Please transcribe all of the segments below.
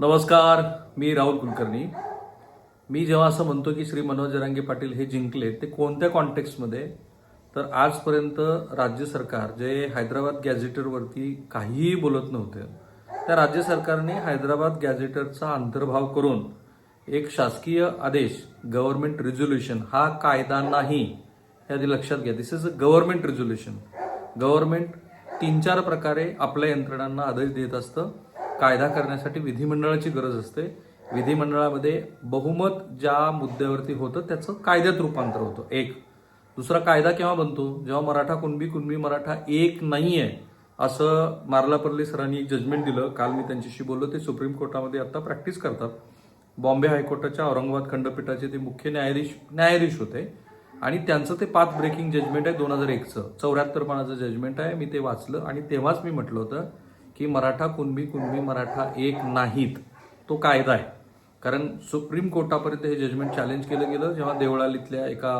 नमस्कार मी राहुल कुलकर्णी. मी जेव्हा असं म्हणतो की श्री मनोज जरांगे पाटील हे जिंकले ते कोणत्या कॉन्टेक्स्टमध्ये तर आजपर्यंत राज्य सरकार जे हैदराबाद गॅझेटरवरती काहीही बोलत नव्हते त्या राज्य सरकारने हैदराबाद गॅझेटरचा अंतर्भाव करून एक शासकीय आदेश गव्हर्नमेंट रिझोल्युशन हा कायदा नाही हे आधी लक्षात घ्या. This is a government resolution government तीन चार प्रकारे आपल्या यंत्रणांना आदेश देत असतं. कायदा करण्यासाठी विधिमंडळाची गरज असते. विधिमंडळामध्ये बहुमत ज्या मुद्द्यावरती होतं त्याचं कायद्यात रूपांतर होतं. एक. दुसरा कायदा केव्हा बनतो? जेव्हा मराठा कुणबी कुणबी मराठा एक नाही आहे असं मार्लापर्ली सरांनी एक जजमेंट दिलं. काल मी त्यांच्याशी बोललो ते सुप्रीम कोर्टामध्ये आता प्रॅक्टिस करतात. बॉम्बे हायकोर्टाच्या औरंगाबाद खंडपीठाचे ते मुख्य न्यायाधीश न्यायाधीश होते. आणि त्यांचं ते पाच ब्रेकिंग जजमेंट आहे दोन हजार एकचं. चौऱ्याहत्तर पानाचं जजमेंट आहे. मी ते वाचलं आणि तेव्हाच मी म्हटलं होतं की मराठा कुणबी कुणबी मराठा एक नाहीत तो कायदा आहे. कारण सुप्रीम कोर्टापर्यंत हे जजमेंट चॅलेंज केलं गेलं जेव्हा देवळालीतल्या एका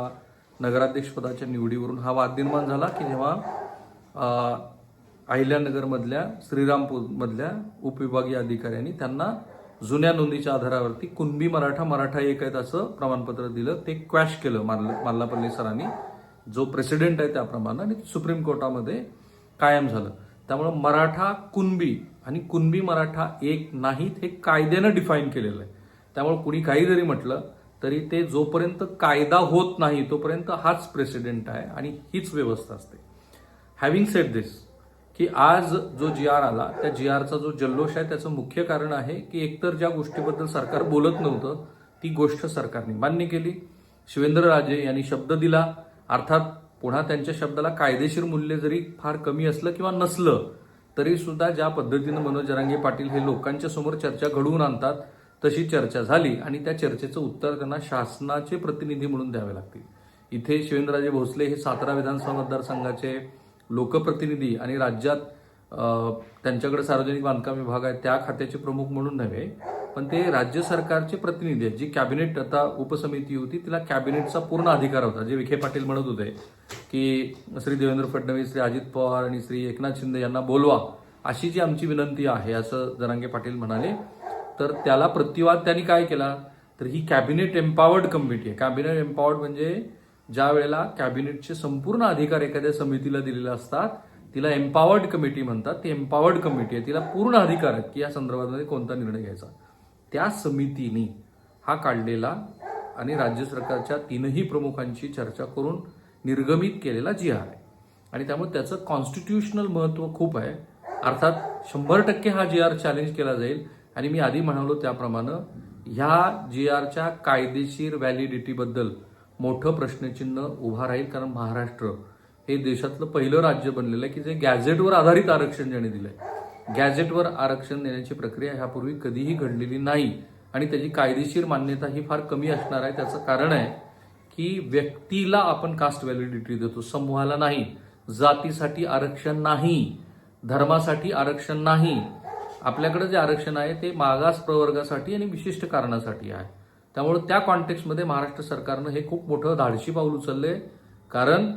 नगराध्यक्षपदाच्या निवडीवरून हा वाद निर्माण झाला की जेव्हा अहिल्यानगरमधल्या श्रीरामपूरमधल्या उपविभागीय अधिकाऱ्यांनी त्यांना जुन्या नोंदीच्या आधारावरती कुणबी मराठा मराठा एक आहेत असं प्रमाणपत्र दिलं ते क्वॅश केलं मार्ल माल्लापल्ली सरांनी. जो प्रेसिडेंट आहे त्याप्रमाणे आणि सुप्रीम कोर्टामध्ये कायम झालं. त्यामुळं मराठा कुणबी आणि कुणबी मराठा एक नाहीत हे कायद्यानं डिफाईन केलेलं आहे. त्यामुळे कुणी काही जरी म्हटलं तरी ते जोपर्यंत कायदा होत नाही तोपर्यंत हाच प्रेसिडेंट आहे आणि हीच व्यवस्था असते. हॅव्हिंग सेट दिस की आज जो जी आर आला त्या जी आरचा जो जल्लोष आहे त्याचं मुख्य कारण आहे की एकतर ज्या गोष्टीबद्दल सरकार बोलत नव्हतं ती गोष्ट सरकारने मान्य केली. शिवेंद्रराजे यांनी शब्द दिला अर्थात पुन्हा त्यांच्या शब्दाला कायदेशीर मूल्य जरी फार कमी असलं किंवा नसलं तरी सुद्धा ज्या पद्धतीनं मनोज जरांगे पाटील हे लोकांच्या समोर चर्चा घडवून आणतात तशी चर्चा झाली आणि त्या चर्चेचं उत्तर त्यांना शासनाचे प्रतिनिधी म्हणून द्यावे लागतील. इथे शिवेंद्रराजे भोसले हे सातारा विधानसभा मतदारसंघाचे लोकप्रतिनिधी आणि राज्यात त्यांच्याकडे सार्वजनिक बांधकाम विभाग आहे त्या खात्याचे प्रमुख म्हणून नव्हे पण ते राज्य सरकारचे प्रतिनिधी आहेत. जी कॅबिनेट आता उपसमिती होती तिला कॅबिनेटचा पूर्ण अधिकार होता. जे विखे पाटील म्हणत होते की श्री देवेंद्र फडणवीस श्री अजित पवार आणि श्री एकनाथ शिंदे यांना बोलवा अशी जी आमची विनंती आहे असं जरांगे पाटील म्हणाले. तर त्याला प्रतिवाद त्यांनी काय केला? तर ही कॅबिनेट एम्पावर्ड कमिटी आहे. कॅबिनेट एम्पावर्ड म्हणजे ज्या वेळेला कॅबिनेटचे संपूर्ण अधिकार एखाद्या समितीला दिलेले असतात तिला एम्पावर्ड कमिटी म्हणतात. ती एम्पावर्ड कमिटी आहे. तिला पूर्ण अधिकार आहेत की या संदर्भामध्ये कोणता निर्णय घ्यायचा. त्या समितीने हा काढलेला आणि राज्य सरकारच्या तीनही प्रमुखांची चर्चा करून निर्गमित केलेला जी आर आहे. आणि त्यामुळे त्याचं कॉन्स्टिट्युशनल महत्त्व खूप आहे. अर्थात शंभर टक्के हा जी आर चॅलेंज केला जाईल. आणि मी आधी म्हणालो त्याप्रमाणे ह्या जी आरच्या कायदेशीर व्हॅलिडिटीबद्दल मोठं प्रश्नचिन्ह उभा राहील कारण महाराष्ट्र हे देशातलं पहिलं राज्य बनलेलं आहे की जे गॅझेटवर आधारित आरक्षण ज्याने दिलंय. गॅझेटवर आरक्षण देण्याची प्रक्रिया ह्यापूर्वी कधीही घडलेली नाही. आणि त्याची कायदेशीर मान्यता ही फार कमी असणार आहे. त्याचं कारण आहे की व्यक्तीला आपण कास्ट व्हॅलिडिटी देतो. समूहाला नाही. जातीसाठी आरक्षण नाही. धर्मासाठी आरक्षण नाही. आपल्याकडे जे आरक्षण आहे ते मागास प्रवर्गासाठी आणि विशिष्ट कारणासाठी आहे. त्यामुळे त्या कॉन्टेक्स्टमध्ये महाराष्ट्र सरकारनं हे खूप मोठं धाडशी पाऊल उचललंय. कारण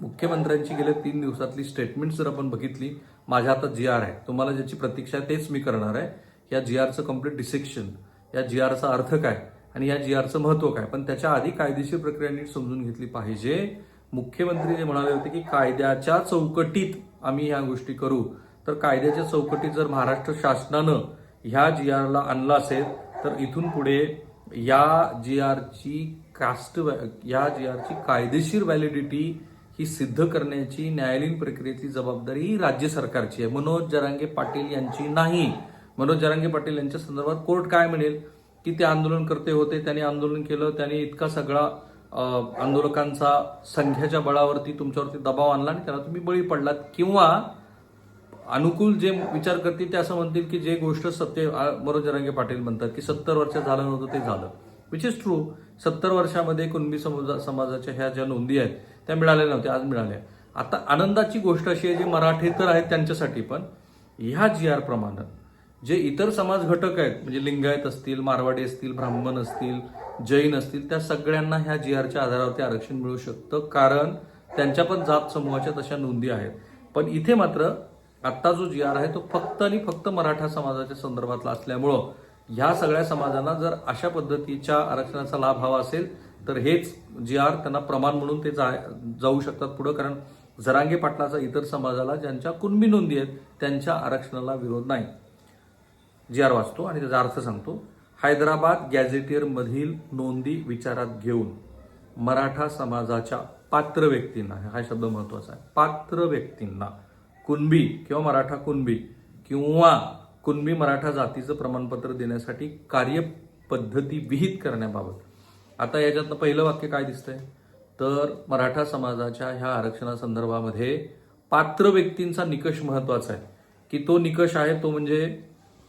मुख्यमंत्र्यांची गेल्या तीन दिवसातली स्टेटमेंट जर आपण बघितली माझ्या हातात जी आर आहे. तुम्हाला ज्याची प्रतीक्षा आहे तेच मी करणार आहे. या जी आरचं कंप्लीट डिसेक्शन या जी आरचा अर्थ काय आणि या जी आरचं महत्त्व काय? पण त्याच्या आधी कायदेशीर प्रक्रिया नीट समजून घेतली पाहिजे. मुख्यमंत्री जे म्हणाले होते की कायद्याच्या चौकटीत आम्ही ह्या गोष्टी करू. तर कायद्याच्या चौकटीत जर महाराष्ट्र शासनानं ह्या जी आरला आणला असेल तर इथून पुढे या जी आरची कास्ट या जी आरची कायदेशीर व्हॅलिडिटी ही सिद्ध करण्याची न्यायालयीन प्रक्रियेतली जबाबदारी ही राज्य सरकारची आहे. मनोज जरांगे पाटील यांची नाही. मनोज जरांगे पाटील यांच्या संदर्भात कोर्ट काय म्हणेल? की ते आंदोलनकर्ते होते त्यांनी आंदोलन केलं त्यांनी इतका सगळा आंदोलकांचा संख्याच्या बळावरती तुमच्यावरती दबाव आणला आणि त्याला तुम्ही बळी पडलात. किंवा अनुकूल जे विचार करतील ते असं म्हणतील की जे गोष्ट सत्य मनोज जरांगे पाटील म्हणतात की सत्तर वर्ष झालं नव्हतं ते झालं. विच इज ट्रू सत्तर वर्षामध्ये कुणबी समाजा समाजाच्या ह्या ज्या नोंदी आहेत त्या मिळाल्या नव्हत्या आज मिळाल्या. आता आनंदाची गोष्ट अशी आहे जी मराठेतर आहेत त्यांच्यासाठी पण ह्या जी आर प्रमाणे जे इतर समाज घटक आहेत म्हणजे लिंगायत असतील मारवाडी असतील ब्राह्मण असतील जैन असतील त्या सगळ्यांना ह्या जी आरच्या आधारावरती आरक्षण मिळू शकतं. कारण त्यांच्या पण जात समूहाच्या तशा नोंदी आहेत. पण इथे मात्र आत्ता जो जी आर आहे तो फक्त आणि फक्त मराठा समाजाच्या संदर्भातला असल्यामुळं ह्या सगळ्या समाजांना जर अशा पद्धतीच्या आरक्षणाचा लाभ हवा असेल तर हेच जी आर त्यांना प्रमाण म्हणून ते जा- जाऊ शकतात पुढं कारण जरांगे पाटलाचा इतर समाजाला ज्यांच्या कुणबी नोंदी आहेत त्यांच्या आरक्षणाला विरोध नाही. जी आर वाचतो आणि त्याचा अर्थ सांगतो हैदराबाद गॅझेटियरमधील नोंदी विचारात घेऊन मराठा समाजाच्या पात्र व्यक्तींना हा शब्द महत्त्वाचा आहे पात्र व्यक्तींना कुणबी किंवा मराठा कुणबी किंवा कुणबी मराठा जातीचं प्रमाणपत्र देण्यासाठी कार्यपद्धती विहित करण्याबाबत आता याच्यातनं पहिलं वाक्य काय दिसतंय? तर मराठा समाजाच्या ह्या आरक्षणासंदर्भामध्ये पात्र व्यक्तींचा निकष महत्त्वाचा आहे. की तो निकष आहे तो म्हणजे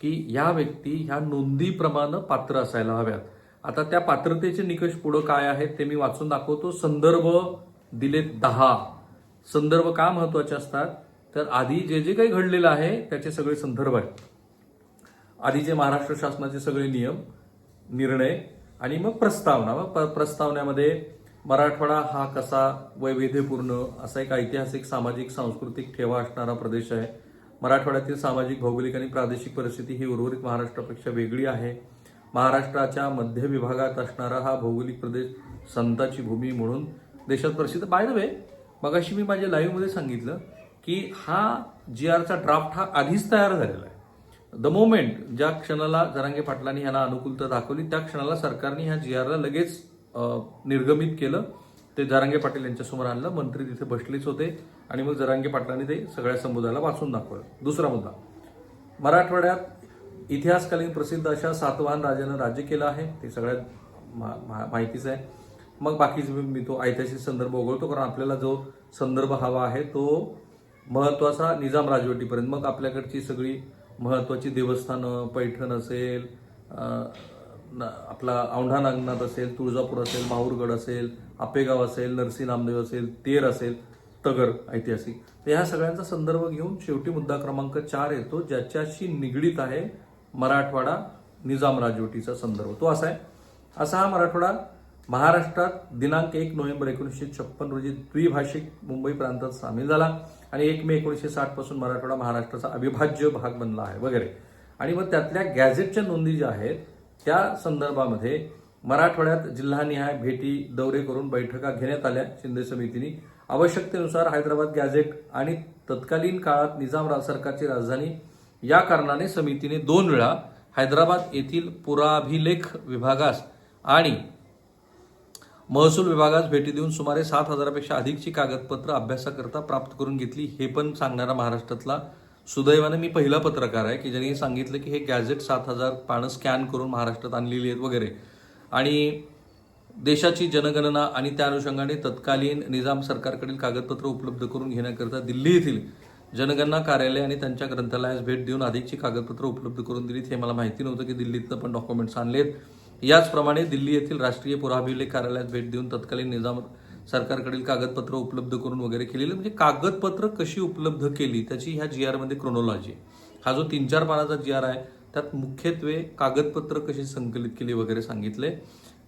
की ह्या व्यक्ती ह्या नोंदीप्रमाणे पात्र असायला हव्यात. आता त्या पात्रतेचे निकष पुढं काय आहेत ते मी वाचून दाखवतो. संदर्भ दिलेत दहा. संदर्भ का महत्त्वाचे असतात? तर आधी जे जे काही घडलेलं आहे त्याचे सगळे संदर्भ आहेत. आधीचे महाराष्ट्र शासनाचे सगळे नियम निर्णय आणि मग प्रस्तावना मग प- मराठवाडा हा कसा वैविध्यपूर्ण असा एक ऐतिहासिक सामाजिक सांस्कृतिक ठेवा असणारा प्रदेश आहे. मराठवाड्यातील सामाजिक भौगोलिक आणि प्रादेशिक परिस्थिती ही उर्वरित महाराष्ट्रापेक्षा वेगळी आहे. महाराष्ट्राच्या मध्य विभागात असणारा हा भौगोलिक प्रदेश संताची भूमी म्हणून देशात प्रसिद्ध. बाय द वे मगाशी मी माझ्या लाईव्हमध्ये सांगितलं की हा जी आरचा ड्राफ्ट हा आधीच तयार झालेला आहे. द मोमेंट ज्या क्षणाला जरांगे पाटलांनी ह्याला अनुकूलता दाखवली त्या क्षणाला सरकारने ह्या जी आरला लगेच निर्गमित केलं. ते जरांगे पाटील यांच्यासमोर आणलं. मंत्री तिथे बसलेच होते आणि मग जरांगे पाटलांनी ते सगळ्या समुदायाला वाचून दाखवलं. दुसरा मुद्दा. मराठवाड्यात इतिहासकालीन प्रसिद्ध अशा सातवाहन राजानं राज्य केलं आहे. ते सगळ्यात मा- मा- माहितीच आहे. मग बाकीचे मी मी तो ऐतिहासिक संदर्भ वगळतो कारण आपल्याला जो संदर्भ हवा आहे तो महत्त्वाचा निजाम राजवटीपर्यंत. मग आपल्याकडची सगळी महत्वाची देवस्थानं पैठण असेल न- आपला औंढा नागनाथ असेल तुळजापूर असेल माहूरगड असेल आपेगाव असेल नरसी नामदेव असेल तेर असेल तगर ऐतिहासिक. तर ह्या सगळ्यांचा संदर्भ घेऊन शेवटी मुद्दा क्रमांक चार येतो ज्याच्याशी निगडीत आहे मराठवाडा निजाम राजवटीचा संदर्भ. तो असा आहे. असा हा मराठवाडा महाराष्ट्रात दिनांक एक नोव्हेंबर एकोणीसशे छप्पन रोजी द्विभाषिक मुंबई प्रांतात सामील झाला आणि एक मे एकोणीसशे साठपासून मराठवाडा महाराष्ट्राचा अविभाज्य भाग बनला आहे वगैरे. आणि मग त्यातल्या गॅझेटच्या नोंदी ज्या आहेत त्या संदर्भामध्ये मराठवाड्यात जिल्हानिहाय भेटी दौरे करून बैठका घेण्यात आल्या शिंदे समितीने. आवश्यकतेनुसार हैदराबाद गॅझेट आणि तत्कालीन काळात निजाम सरकारची राजधानी या कारणाने समितीने दोन वेळा हैदराबाद येथील पुराभिलेख विभागास आणि महसूल विभागास भेटी देऊन सुमारे सात हजारापेक्षा अधिकची कागदपत्र अभ्यासाकरता प्राप्त करून घेतली. हे पण सांगणारा महाराष्ट्रातला सुदैवाने मी पहिला पत्रकार आहे की ज्यांनी सांगितलं की हे गॅझेट सात हजार पानं स्कॅन करून महाराष्ट्रात आणलेली आहेत वगैरे. आणि देशाची जनगणना आणि त्या अनुषंगाने तत्कालीन निजाम सरकारकडील कागदपत्र उपलब्ध करून घेण्याकरता दिल्ली येथील जनगणना कार्यालय आणि त्यांच्या ग्रंथालयास भेट देऊन अधिकची कागदपत्र उपलब्ध करून दिलीत हे मला माहिती नव्हतं की दिल्लीतनं पण डॉक्युमेंट्स आणलेत. याचप्रमाणे दिल्ली येथील राष्ट्रीय पुराभिलेख कार्यालयात भेट देऊन तत्कालीन निजाम सरकारकडील कागदपत्र उपलब्ध करून वगैरे केलेली म्हणजे कागदपत्र कशी उपलब्ध केली त्याची ह्या जी आरमध्ये क्रोनॉलॉजी हा जो तीन चार पानाचा जी आर आहे त्यात मुख्यत्वे कागदपत्र कशी संकलित केली वगैरे सांगितले.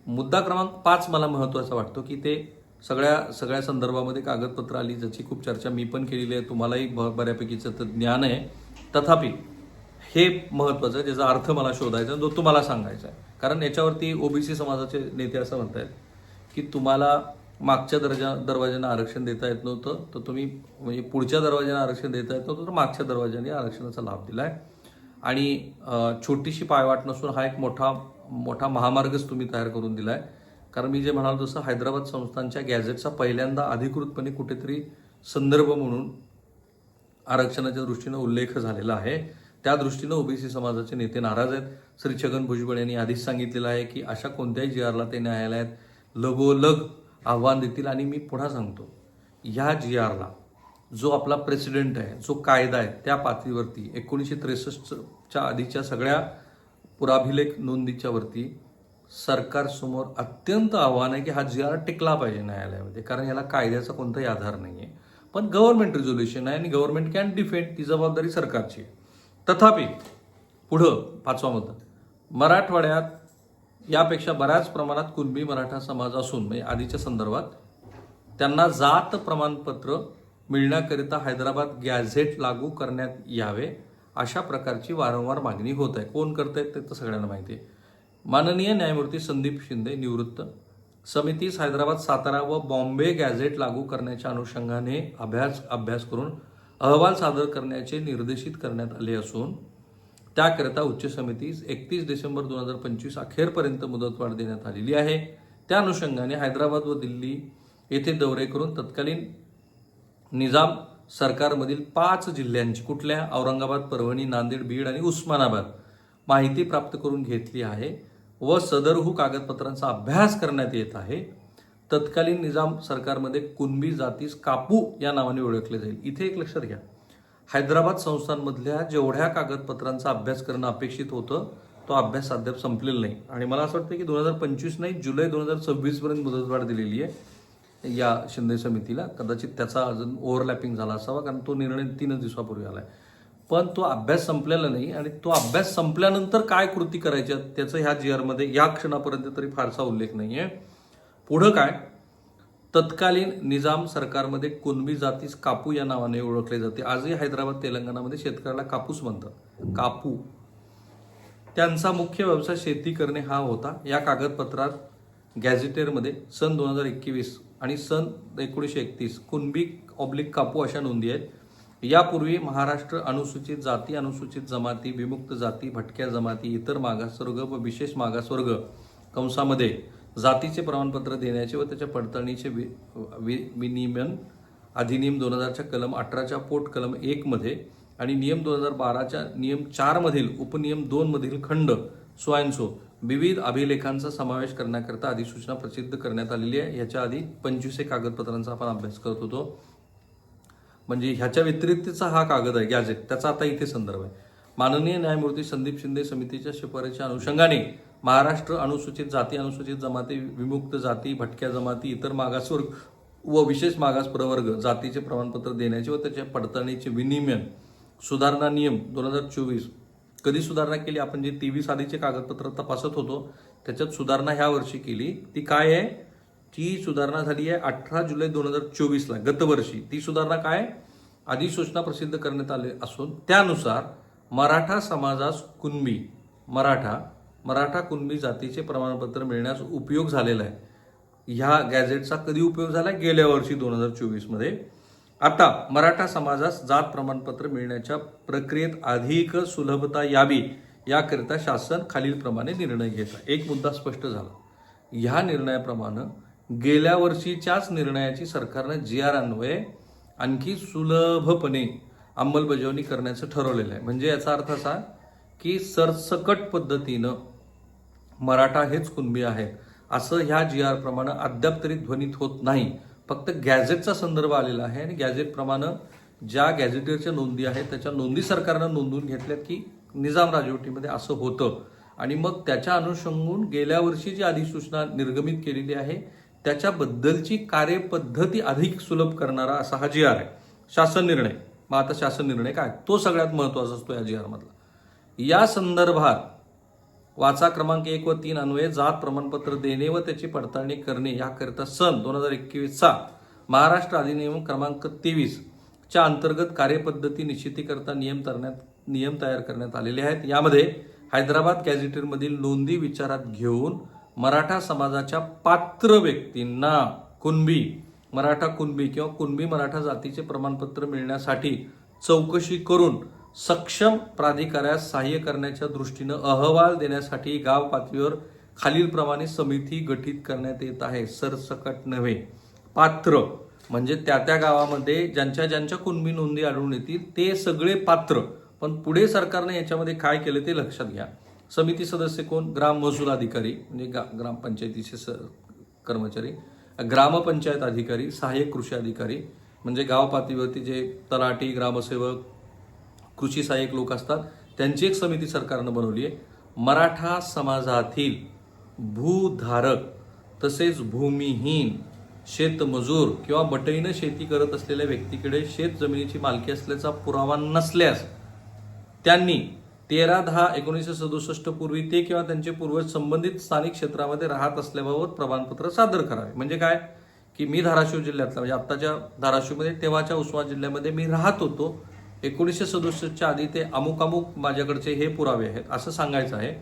मुद्दा क्रमांक पाच मला महत्त्वाचा वाटतो की ते सगळ्या सगळ्या संदर्भामध्ये कागदपत्र आली ज्याची खूप चर्चा मी पण केलेली आहे तुम्हालाही ब- बऱ्यापैकीचं तर ज्ञान आहे. तथापि हे महत्त्वाचं ज्याचा अर्थ मला शोधायचा जो तुम्हाला सांगायचा आहे. कारण याच्यावरती ओबीसी समाजाचे नेते असं म्हणतायत की तुम्हाला मागच्या दर्जा दरवाज्यांना आरक्षण देता येत नव्हतं तर तुम्ही म्हणजे पुढच्या दरवाज्यानं आरक्षण देता येत नव्हतं तर मागच्या दरवाज्याने आरक्षणाचा लाभ दिला आहे आणि छोटीशी पायवाट नसून हा एक मोठा मोठा महामार्गच तुम्ही तयार करून दिला आहे कारण मी जे म्हणालो तसं हैदराबाद संस्थांच्या गॅझेटचा पहिल्यांदा अधिकृतपणे कुठेतरी संदर्भ म्हणून आरक्षणाच्या दृष्टीनं उल्लेख झालेला आहे. त्या दृष्टीनं ओबीसी समाजाचे नेते नाराज आहेत. श्री छगन भुजबळ यांनी आधीच सांगितलेलं आहे की अशा कोणत्याही जी आरला ते न्यायालयात लगोलग आव्हान देतील. आणि मी पुन्हा सांगतो ह्या जी आरला जो आपला प्रेसिडेंट आहे जो कायदा आहे त्या पातळीवरती एकोणीसशे त्रेसष्टच्या आधीच्या सगळ्या पुराभिलेख नोंदीच्या वरती सरकारसमोर अत्यंत आव्हान आहे की हा जी आर टिकला पाहिजे न्यायालयामध्ये. कारण याला कायद्याचा कोणताही आधार नाही आहे पण गव्हर्नमेंट रिझोल्युशन आहे आणि गव्हर्नमेंट कॅन डिफेंड ती जबाबदारी सरकारची आहे. तथापि पुढं पाचवा मुद्दा. मराठवाड्यात यापेक्षा बऱ्याच प्रमाणात कुणबी मराठा समाज असून म्हणजे आधीच्या संदर्भात त्यांना जात प्रमाणपत्र मिळण्याकरिता हैदराबाद गॅझेट लागू करण्यात यावे अशा प्रकारची वारंवार मागणी होत आहे. कोण करत आहेत ते तर सगळ्यांना माहिती आहे. माननीय न्यायमूर्ती संदीप शिंदे निवृत्त. समितीस हैदराबाद सातारा व बॉम्बे गॅझेट लागू करण्याच्या अनुषंगाने अभ्यास अभ्यास करून अहवाल सादर करण्याचे निर्देशित करण्यात आले असून त्याकरिता उच्च समितीस एकतीस डिसेंबर दोन हजार पंचवीस अखेरपर्यंत मुदतवाढ देण्यात आलेली आहे. त्या अनुषंगाने हैदराबाद व दिल्ली येथे दौरे करून तत्कालीन निजाम सरकारमधील पाच जिल्ह्यांची कुठल्या? औरंगाबाद परभणी नांदेड बीड आणि उस्मानाबाद माहिती प्राप्त करून घेतली आहे व सदरहू कागदपत्रांचा अभ्यास करण्यात येत आहे. तत्कालीन निजाम सरकारमध्ये कुणबी जातीस कापू या नावाने ओळखले जाईल. इथे एक लक्षात घ्या. हैदराबाद संस्थांमधल्या जेवढ्या कागदपत्रांचा अभ्यास करणं अपेक्षित होतं तो अभ्यास अद्याप संपलेला नाही. आणि मला असं वाटतं की दोन हजार पंचवीस नाही जुलै दोन हजार सव्वीसपर्यंत मुदतवाढ दिलेली आहे या शिंदे समितीला. कदाचित त्याचा अजून ओव्हरलॅपिंग झाला असावा कारण तो निर्णय तीनच दिवसापूर्वी आला आहे पण तो अभ्यास संपलेला नाही आणि तो अभ्यास संपल्यानंतर काय कृती करायच्या त्याचं ह्या जी आरमध्ये या क्षणापर्यंत तरी फारसा उल्लेख नाही आहे पुढं काय? तत्कालीन निजाम सरकारमध्ये कुणबी जातीस कापू या नावाने ओळखले जाते. आजही हैदराबाद तेलंगणामध्ये शेतकऱ्याला कापूस म्हणतात. कापू. त्यांचा मुख्य व्यवसाय शेती करणे हा होता. या कागदपत्रात गॅझेटेरमध्ये सन दोन हजार एकवीस आणि सन एकोणीसशे एकतीस कुणबी ऑब्लिक कापू अशा नोंदी आहेत. यापूर्वी महाराष्ट्र अनुसूचित जाती अनुसूचित जमाती विमुक्त जाती भटक्या जमाती इतर मागासवर्ग व विशेष मागासवर्ग कंसामध्ये जातीचे प्रमाणपत्र देण्याचे व त्याच्या पडताळणीचे वि वि- विनियमन अधिनियम दोन हजारच्या कलम अठराच्या पोट कलम एकमध्ये आणि नियम दोन हजार बाराच्या नियम चारमधील उपनियम दोनमधील खंड स्वयंसो विविध अभिलेखांचा समावेश करण्याकरता अधिसूचना प्रसिद्ध करण्यात आलेली आहे. ह्याच्या आधी पंचवीस एक कागदपत्रांचा आपण अभ्यास करत होतो. म्हणजे ह्याच्या व्यतिरिक्तचा हा कागद आहे गॅझेट. त्याचा आता इथे संदर्भ आहे. माननीय न्यायमूर्ती संदीप शिंदे समितीच्या शिफारशीच्या अनुषंगाने महाराष्ट्र अनुसूचित जाती अनुसूचित जमाती विमुक्त जाती भटक्या जमाती इतर मागासवर्ग व विशेष मागास प्रवर्ग जातीचे प्रमाणपत्र देण्याचे व त्याच्या पडताळणीचे विनिमय सुधारणा नियम दोन हजार चोवीस कधी सुधारणा केली? आपण जे तेवीस आधीचे कागदपत्र तपासत होतो त्याच्यात सुधारणा ह्या वर्षी केली. ती काय आहे? ती सुधारणा झाली आहे अठरा जुलै दोन हजार चोवीसला गतवर्षी. ती सुधारणा काय? अधिसूचना प्रसिद्ध करण्यात आले असून त्यानुसार मराठा समाजास कुणबी मराठा मराठा कुणबी जातीचे प्रमाणपत्र मिळण्यास उपयोग झालेला आहे. ह्या गॅझेटचा कधी उपयोग झाला गेल्या वर्षी दोन हजार चोवीसमध्ये आता मराठा समाजास जात प्रमाणपत्र मिळण्याच्या प्रक्रियेत अधिक सुलभता यावी याकरिता शासन खालीलप्रमाणे निर्णय घेत आहे. एक मुद्दा स्पष्ट झाला. ह्या निर्णयाप्रमाणे गेल्या वर्षीच्याच निर्णयाची सरकारनं जी आर अन्वये आणखी सुलभपणे अंमलबजावणी करण्याचं ठरवलेलं आहे. म्हणजे याचा अर्थ असा की सरसकट पद्धतीनं मराठा हेच कुणबी आहेत असं ह्या जी आर प्रमाणे अद्याप तरी ध्वनित होत नाही. फक्त गॅझेटचा संदर्भ आलेला आहे आणि गॅझेटप्रमाणे ज्या गॅझेटेरच्या नोंदी आहेत त्याच्या नोंदी सरकारनं नोंदवून घेतल्यात की निजाम राजवटीमध्ये असं होतं. आणि मग त्याच्या अनुषंगून गेल्या वर्षी जी अधिसूचना निर्गमित केलेली आहे त्याच्याबद्दलची कार्यपद्धती अधिक सुलभ करणारा असा हा जी आर आहे. शासन निर्णय. मग आता शासन निर्णय काय? तो सगळ्यात महत्त्वाचा असतो या जी आरमधला या संदर्भात वाचा क्रमांक एक व तीन अन्वये जात प्रमाणपत्र देणे व त्याची पडताळणी करणे याकरिता सन दोन हजार एकवीसचा महाराष्ट्र अधिनियम क्रमांक तेवीस च्या अंतर्गत कार्यपद्धती निश्चितीकरता नियम करण्यात नियम तयार करण्यात आलेले आहेत. यामध्ये हैदराबाद गॅझेटेरमधील नोंदी विचारात घेऊन मराठा समाजाच्या पात्र व्यक्तींना कुणबी मराठा कुणबी किंवा कुणबी मराठा जातीचे प्रमाणपत्र मिळण्यासाठी चौकशी करून सक्षम प्राधिकाऱ्यास सहाय्य करण्याच्या दृष्टीनं अहवाल देण्यासाठी गाव पातळीवर खालीलप्रमाणे समिती गठीत करण्यात येत आहे. सरसकट नव्हे. पात्र म्हणजे त्या त्या गावामध्ये ज्यांच्या ज्यांच्या कुणबी नोंदी आढळून येतील ते सगळे पात्र. पण पुढे सरकारने याच्यामध्ये काय केलं ते लक्षात घ्या. समिती सदस्य कोण? ग्राम महसूल अधिकारी म्हणजे गा ग्रामपंचायतीचे स कर्मचारी ग्रामपंचायत अधिकारी सहाय्यक कृषी अधिकारी म्हणजे गाव पातळीवरती जे तलाठी ग्रामसेवक कृषी सहाय्यक लोक असतात. त्यांची एक समिती सरकारनं बनवली आहे. मराठा समाजातील भूधारक तसेच भूमिहीन शेतमजूर किंवा बटईनं शेती करत असलेल्या व्यक्तीकडे शेत जमिनीची मालकी असल्याचा पुरावा नसल्यास त्यांनी तेरा दहा एकोणीसशे सदुसष्ट पूर्वी ते किंवा त्यांचे पूर्वज संबंधित स्थानिक क्षेत्रामध्ये राहत असल्याबाबत प्रमाणपत्र सादर करावे. म्हणजे काय? की मी धाराशिव जिल्ह्यातला म्हणजे आत्ताच्या धाराशिवमध्ये तेव्हाच्या उस्मा जिल्ह्यामध्ये मी राहत होतो. एकोणीसशे सदुसष्टच्या आधी ते अमुक अमुक माझ्याकडचे हे पुरावे आहेत असं सांगायचं आहे.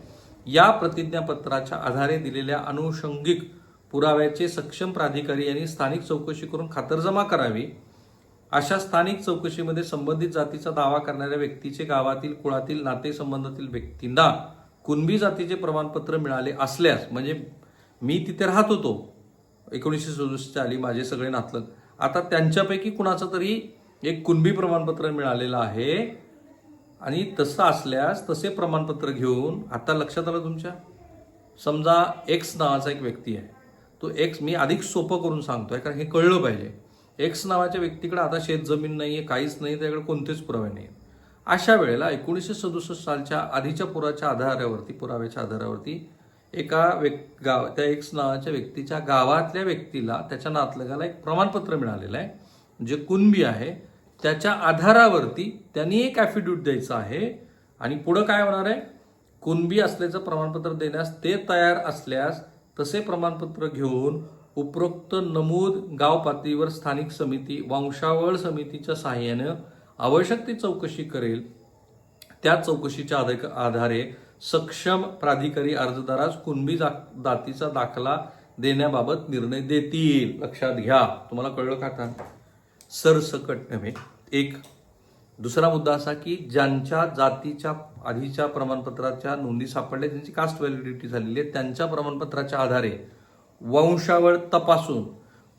या प्रतिज्ञापत्राच्या आधारे दिलेल्या अनुषंगिक पुराव्याचे सक्षम प्राधिकारी यांनी स्थानिक चौकशी करून खातरजमा करावी. अशा स्थानिक चौकशीमध्ये संबंधित जातीचा दावा करणाऱ्या व्यक्तीचे गावातील कुळातील नातेसंबंधातील व्यक्तींना कुणबी जातीचे प्रमाणपत्र मिळाले असल्यास म्हणजे मी तिथे राहत होतो एकोणीसशे सदुसष्टच्या आली माझे सगळे नातलग. आता त्यांच्यापैकी कुणाचं तरी एक कुणबी प्रमाणपत्र मिळालेलं आहे. आणि तसं असल्यास तसे प्रमाणपत्र घेऊन आता लक्षात आलं तुमच्या? समजा एक्स नावाचा एक व्यक्ती आहे. तो एक्स मी अधिक सोपं करून सांगतो आहे कारण हे कळलं पाहिजे. एक्स नावाच्या व्यक्तीकडे आता शेत जमीन नाही आहे काहीच नाही त्याकडे कोणतेच पुरावे नाही अशा वेळेला एकोणीसशे सदुसष्ट सालच्या आधीच्या पुराच्या आधारावरती पुराव्याच्या आधारावरती एका व्यक् गाव त्या एक्स नावाच्या व्यक्तीच्या गावातल्या व्यक्तीला त्याच्या नातलगाला एक प्रमाणपत्र मिळालेलं आहे. जे कुणबी आहे त्याच्या आधारावरती त्यांनी एक ॲफिड्यूट द्यायचं आहे. आणि पुढं काय होणार आहे? कुणबी असल्याचं प्रमाणपत्र देण्यास ते तयार असल्यास तसे प्रमाणपत्र घेऊन उपरोक्त नमूद गाव पातळीवर स्थानिक समिती वंशावळ समितीच्या सहाय्यानं आवश्यक ती चौकशी करेल. त्या चौकशीच्या आधार- आधारे सक्षम प्राधिकारी अर्जदारास कुणबी जा- जातीचा दाखला देण्याबाबत निर्णय देतील. लक्षात घ्या. तुम्हाला कळलं का सरसकट नव्हे. एक दुसरा मुद्दा असा की ज्यांच्या जातीच्या आधीच्या प्रमाणपत्राच्या नोंदी सापडल्या ज्यांची कास्ट व्हॅलिडिटी झालेली आहे त्यांच्या प्रमाणपत्राच्या आधारे वंशावळ तपासून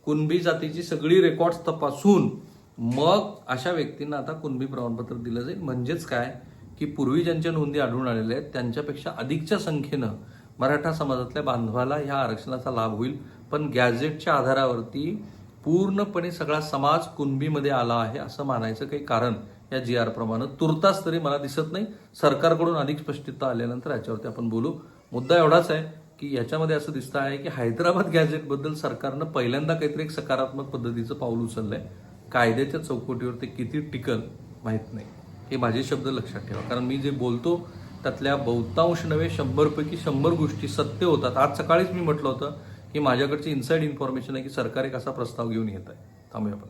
कुणबी जातीची सगळी रेकॉर्ड्स तपासून मग अशा व्यक्तींना आता कुणबी प्रमाणपत्र दिलं जाईल. म्हणजेच काय? की पूर्वी ज्यांच्या नोंदी आढळून आलेल्या आहेत त्यांच्यापेक्षा अधिकच्या संख्येनं मराठा समाजातल्या बांधवाला ह्या आरक्षणाचा लाभ होईल. पण गॅझेटच्या आधारावरती पूर्णपणे सगळा समाज कुणबीमध्ये आला आहे असं मानायचं काही कारण या जी आर प्रमाणे तुर्तास तरी मला दिसत नाही. सरकारकडून अधिक स्पष्टता आल्यानंतर याच्यावरती आपण बोलू. मुद्दा एवढाच आहे की याच्यामध्ये असं दिसतं आहे की हैदराबाद गॅझेटबद्दल सरकारनं पहिल्यांदा काहीतरी एक सकारात्मक पद्धतीचं पाऊल उचललंय. कायद्याच्या चौकटीवर ते किती टिकल माहीत नाही. हे माझे शब्द लक्षात ठेवा. कारण मी जे बोलतो त्यातल्या बहुतांश नव्हे शंभरपैकी शंभर गोष्टी सत्य होतात. आज सकाळीच मी म्हटलं होतं की माझ्याकडची इन्साईड इन्फॉर्मेशन आहे की सरकार एक असा प्रस्ताव घेऊन येत आहे. थांबूया आपण